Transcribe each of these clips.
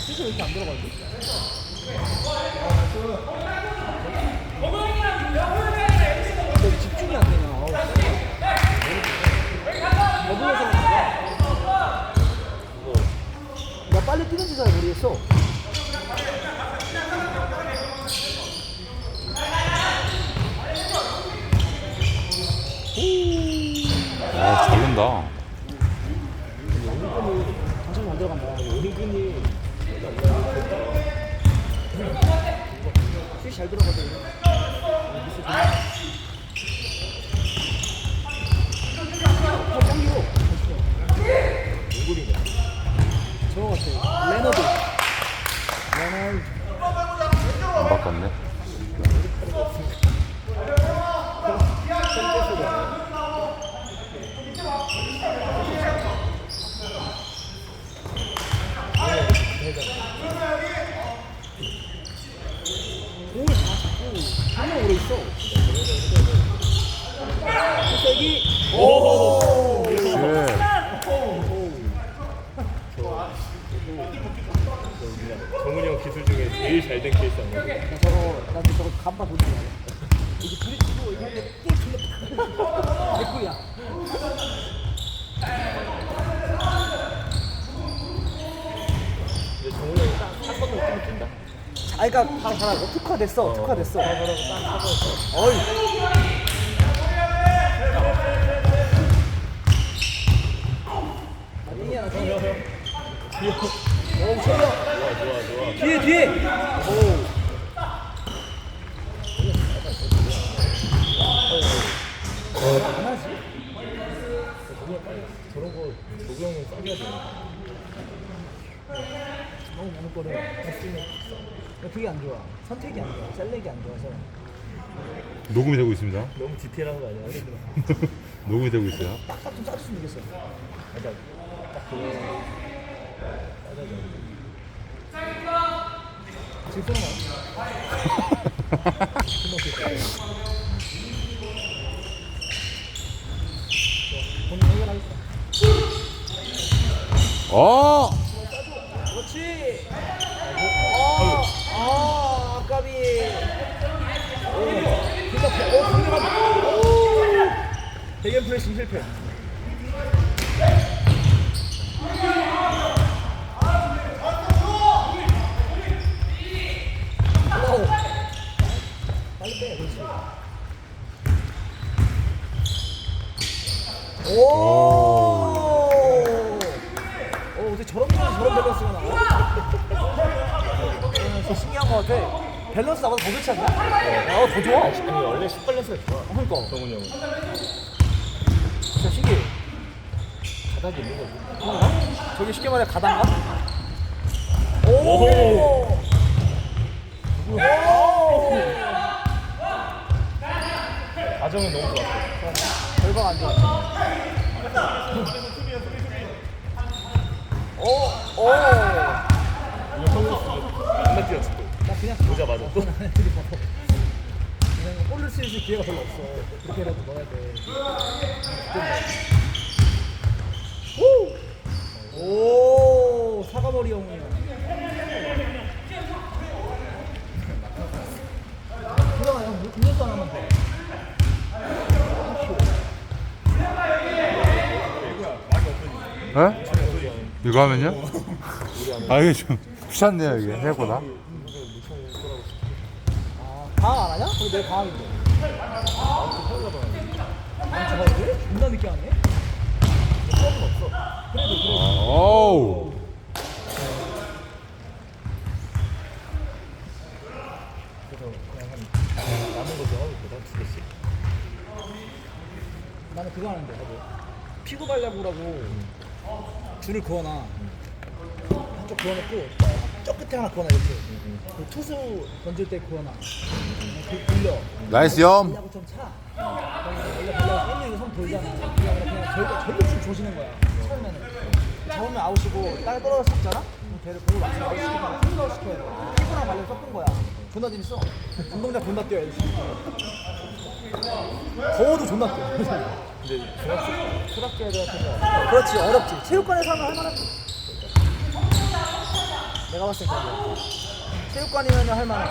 슛이 왜 이렇게 안 들어가지? 근데 왜 집중이 안 되냐? 아우. 너무해서 그런가? 나 빨리 뛰는지 잘 모르겠어. 아, 잘 논다. 잘 들어가거든. 미스 좋네. 어, 짱기로. 누구리가? 저거 같아. 레너드. 레너드. 안 바꿨네. 공을 다 잡고 하면 오래 있어. 세기. 오. 쉣. 정훈이 형 기술 중에 제일 잘 된 케이스 아니야? 나 저거 나도 저거 간바 보는 거야. 이게 치고 이거 띵 돌려. 개꿀이야. 근데 정훈이 형이 딱 한번더 뛰면 뛴다. 아, 그러니까 다 잘하고 특화됐어. 특화됐어. 어이. 아니야, 나 뒤에. 오, 소리야. 좋아 좋아 좋아. 뒤에, 뒤에. 오. 안 하지? 정훈이 빨리 저런 거 도구 형은 싸게 하지. 너무 많은 거를 했으면 그게 안 좋아. 선택이 안 좋아. 셀렉이 안 좋아서. 녹음이 되고 있습니다. 너무 디테일한 거 아니야? 녹음이 되고 있어요. 딱딱 좀 짜줬으면 좋겠어. 그러니까 딱 그거 써놔. 본인 해결하겠어. 어! 그렇지. 아, 아, 아까비. 오, 진짜 배, 오, 강력한. 오, 대견 프레싱 실패. 오. 빨리 빼, 그렇지. 오. 오, 어떻게 저런 거 저런 밸런스가 나와? 진짜 신기한 거 같아. 밸런스 나보다 더 좋지 않나? 어, 더 좋아. 원래 슛밸런스가 좋아. 그러니까. 정훈이 형은 신기해. 바닥이 있는 거지. 그런가? 저게 쉽게 말해 가단가? 오! 오! 오! 과정은 너무 좋았어. 결과가 안 좋아. 오! 오! 이거 성공 안나 뛰었어. 나 그냥 맞아 또. 그냥 쓸수 기회가 별로 없어. 그렇게라도 넣어야 돼. 오! 오! 사과머리 영웅이야. 그럼 형, 음료수 하나만 더. 에? 이거 하면요? 아, 이게 좀 귀찮네요, 이게. 생각보다. 아, 강안 하냐? 그거 내 강인데. 아, 저거 왜? 존나 늦게 하네? 수업은 없어. 그래도, 그래도. 어우. 그래서 그냥 한 남은 거좀 하고 있거든 두 개씩. 나는 그거 하는데. 피구 발야구라고 줄을 그어놔. 한쪽 그어놓고, 저 끝에 하나 그어놔, 이렇게. 그 투수 던질 때 그어놔. 그 돌려. 나이스 염. 야구 좀 차. 원래 발야구 땡기고 손 돌잖아. 아니라 그냥 절대, 절대 줄 조시는 거야. 처음에는. 잡으면 아웃이고, 땅에 떨어져 섰잖아? 그럼 걔를 공을 맞추면 아웃 시키면 큰 아웃 시켜야 돼. 피구랑 발로 섞은 거야. 존나 재밌어. 운동장 존나 뛰어야 돼. 더워도 존나 뛰어. 근데 중학생 초등학교 애들 같은 거 그렇지 어렵지 체육관에서 하면 할 만하지 내가 봤을 때 체육관이면 할 만해.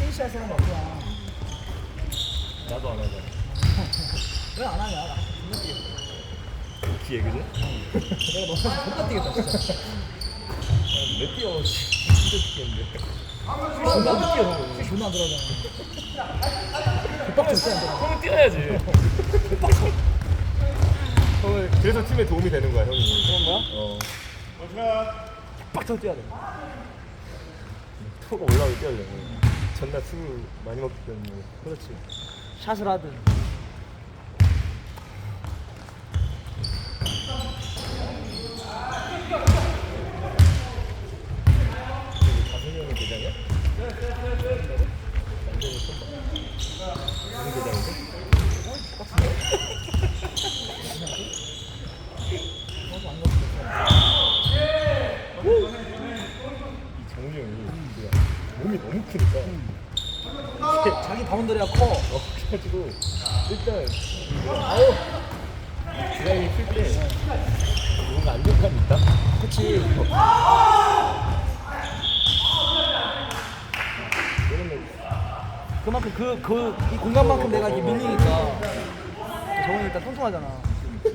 피니시 할 사람 없구나. 나도 안 하잖아. 왜 안 하냐? 나 존나 뛰겠다. 기회 그지? 내가 너한테 존나 뛰겠다 진짜. 몇 뛰어? 진짜 뛰겠는데. 존나 안 뛰어. 존나 안 들어가잖아. 급박 절대 안 들어가. 형은 뛰어야지. 그래서 팀에 도움이 되는 거야 형이. 그런 거야? 어. 빡쳐 뛰어야 돼. 투가 올라오게 뛰어야지. 전날 술을 많이 먹기 때문에. 그렇지. 샷을 하든. 다섯 명이 대장이야? 완전히 손봐. 무슨 대장인데? 이 정우 형이 뭐야, 몸이 너무 크니까 자기 바운더리가 커. 어, 그래가지고 일단 아우 드라이빙 필때 뭔가 안정감이 있다? 그치. 왜냐면 그만큼 그, 그, 이 공간만큼 내가 이게 밀리니까. 저건 일단 통통하잖아. 그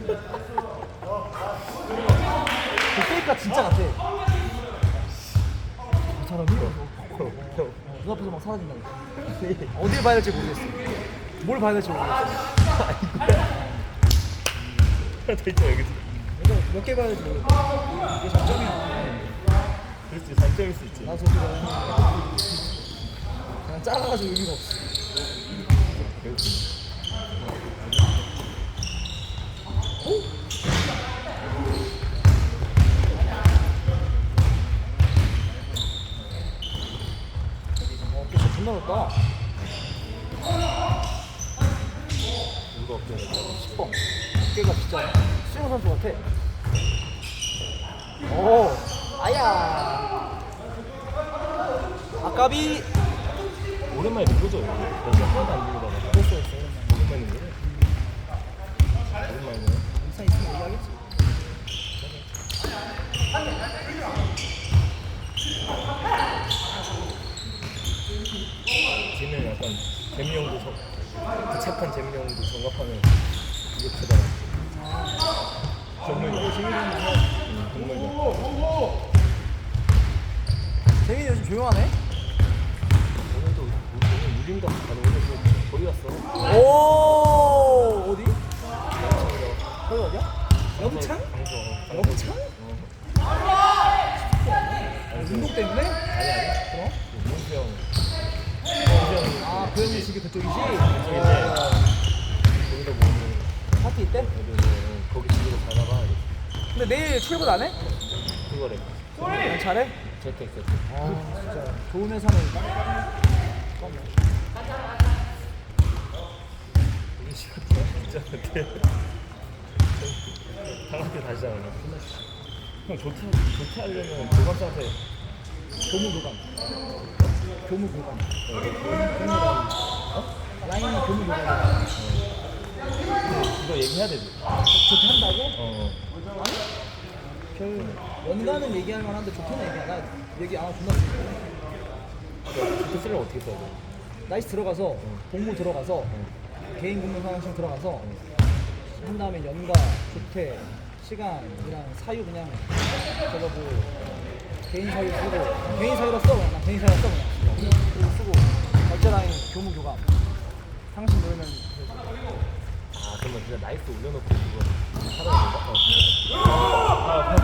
페이크가 진짜 같아. 저 사람이 형 눈앞에서 막 사라진다니까. 어딜 봐야 될지 모르겠어. 뭘 봐야 될지 모르겠어. 하나 더 있잖아 여기 내가 몇개 봐야 될지 모르겠어. 이게 장점이야. 그렇지 단점일 수 있지 나 저기가 그냥 작아가지고 의미가 없어. 그렇지 어, 넓다. 누가 없잖아 10번. 어깨가 진짜 수영 선수 같아. 오, 아야. 아까비. 오랜만에? 나 진짜 하나도 안 누르다가 됐어, 됐어. 오랜만에 누구래? 오랜만이네 인상 있으면 얘기하겠지. 쟤는 약간 재미 형도 정, 그 착한 재미 형도 정갑하면 이게 크다 정말 이거 재미 형도 정말 조용하네. 오늘도 오늘 유린다 아니 오늘 그 거기 갔어 오, 어디? 거기 어디야? 방송 영창? 어. 운동 때문에? 아니 아니 그럼? 문수 형 문수 형이 아, 그 형이 집이 그쪽이지? 저기 이제 거기다 보면 파티 있대? 거기 집으로 가다가 근데 내일 출근 안 해? 그거래 안 잘해? 재택 재택 아, 진짜 좋은 회사는 우리 시간 진짜 못해 당한테 다시 자나 형 좋다 좋다 하려면 교감사한테 교무 교감. 교무 교감. 어? 라인이 교무 교감. 그거 얘기해야 되지 좋게 한다고? 어 그 연간은 얘기할 만한데 좋게는 얘기 안 하. 얘기 안 하고 존나. 그러니까 좋게 쓰려면 어떻게 써야 돼? 나이스 들어가서 복무 들어가서 개인 공무 상황실 들어가서 한 다음에 연가 조퇴 시간이랑 사유 그냥 저거 뭐 개인 사유 쓰고 개인 사유로 써 그냥 난 개인 사유로 써 그냥 그리고 쓰고 결제라인 교무 교감 상신 누르면 되지. 아 그러면 그냥 나이스 올려놓고 그거 건가? 어. 아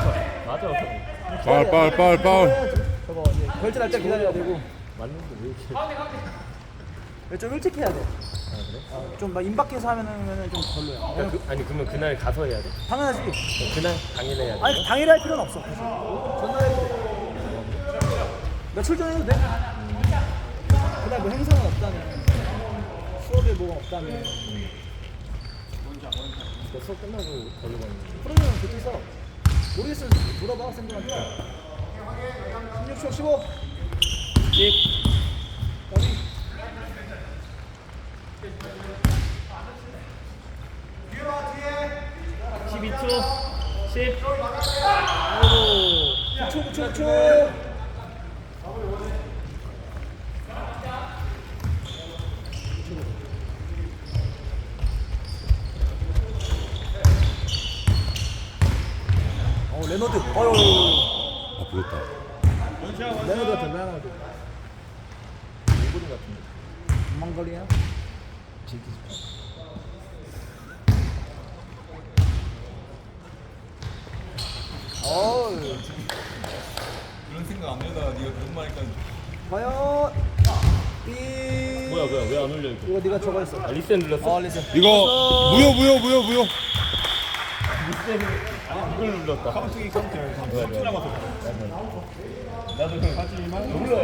맞아 맞아 파울, 파울, 파울, 파울. 저거 이제 결제할 때 기다려야 되고 맞는데 왜 이렇게 좀 일찍 해야 돼. 아 그래? 어, 좀막 임박해서 하면은 좀 별로야. 그러니까 그, 아니 그러면 그날 가서 해야 돼 당연하지. 어, 그날 당일 해야 돼 아니 당일에 할 필요는 없어. 굳이. 전날 해도 돼. 며칠 전에 해도 돼. 그날 뭐 행사는 없다면 수업에 뭐가 없다면 그 수업 끝나고 걸로 가는 거 그러면 그때 써. 모르겠으면 물어봐 쌤들한테. 16초 15. 여기. 십 12초 10 아이고 9초 9초 9초 레너드 어유 아프겠다. 레너드 같아 레너드 같은데. 망거리야? 어우 그런 생각 안 하다가 네가 그런 말 하니까 과연 삐 뭐야 뭐야 왜 안 올려 이거? 이거 네가 저거 했어. 아 리셋 눌렀어? 어 리슨 이거 무효 무효 무효 무효. 이걸 눌렀다. 카운팅이. 카운팅 뭐야 뭐야 나도 그냥 하지만 몰라